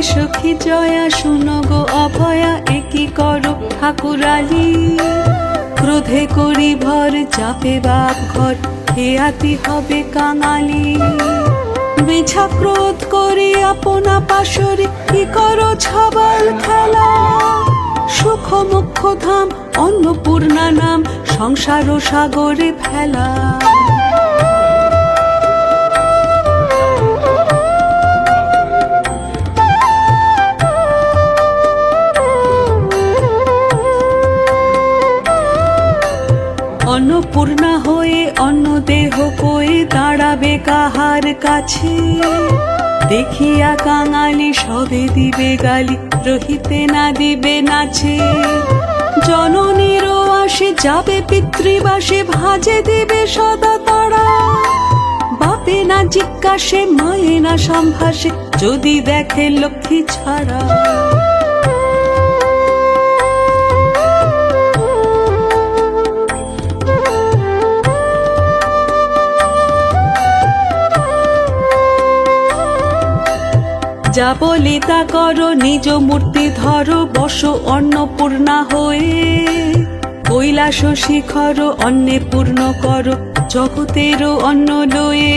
সখী, জয়া শুনো গো, অভয়া একই করো ঠাকুরালি। ক্রোধে করি ভর, চাপে বাপ ঘর হেয়াতি হবে কাঙালি। বিছা ক্রোধ করি আপনা পাশরে, কি করো ছাবাল খেলা? সুখ মুখ্য ধাম, অন্নপূর্ণা নাম সংসার সাগরে ফেলা। অন্নপূর্ণা হয়ে অন্ন দেহ কয়ে দাঁড়াবে কাহার কাছে। দেখিয়া কাঙালি সবে দিবে গালি, রহিতে না দিবে নাচে। জননীরও আসে যাবে পিতৃবাসে, ভাজে দিবে সদা তারা। বাপে না জিজ্ঞাসে, মায়ে না সম্ভাসে যদি দেখে লক্ষ্মী ছাড়া। যা বলি তা করো, নিজ মূর্তি ধরো, বসো অন্নপূর্ণা হয়ে। কৈলাস শিখর অন্নে পূর্ণ করো, জগতেরও অন্ন লয়ে।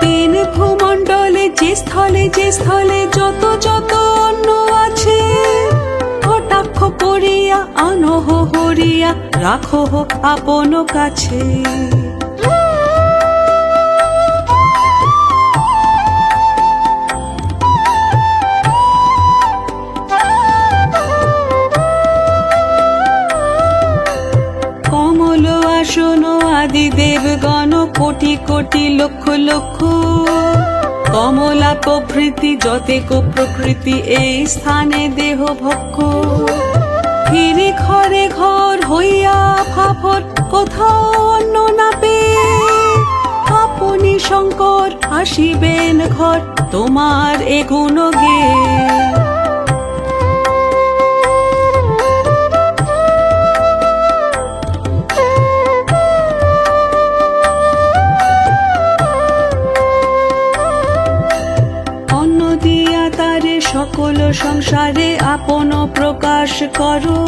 তিন ভূমণ্ডলে, যে স্থলে যে স্থলে যত যত অন্ন আছে, কটাক্ষ করিয়া আনহ হরিয়া রাখো আপন কাছে। আসন আদি দেবগণ কোটি কোটি লক্ষ লক্ষ। কমলা প্রভৃতি যতেক প্রকৃতি, এই স্থানে দেহ ভক্ষ। ফিরে ঘরে ঘর হইয়া ফাফর, কোথাও অন্য না পেয়ে। আপনি শঙ্কর, আসিবেন ঘর, তোমার এগুণ গে সকল সংসারে আপন প্রকাশ করো।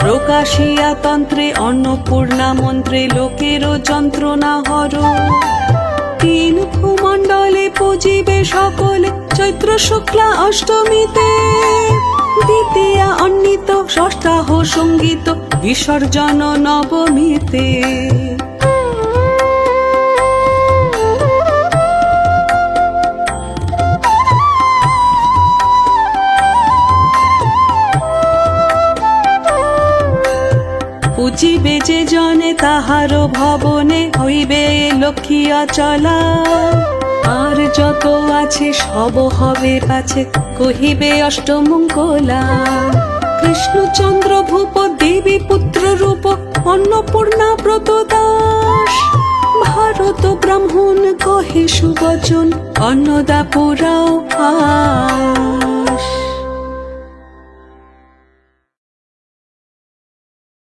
প্রকাশিয়া তন্ত্রে অন্নপূর্ণা মন্ত্রে লোকেরও যন্ত্রণা হর। তিন ভূমণ্ডলে পুজিবে সকলে চৈত্র শুক্লা অষ্টমীতে। দ্বিতীয়া অন্বিত ষষ্ঠাহ সংগীত বিসর্জন নবমীতে। পুজিবে যে জনে তাহার ভবনে হইবে লক্ষ্মীয়া চলা। আর যত আছে সব হবে পাছে, কহিবে অষ্টমঙ্গলা। কৃষ্ণচন্দ্র ভূপ, দেবী পুত্র রূপ, অন্নপূর্ণা ব্রত দাস। ভারত ব্রাহ্মণ কহে সুবচন অন্নদা পুরাও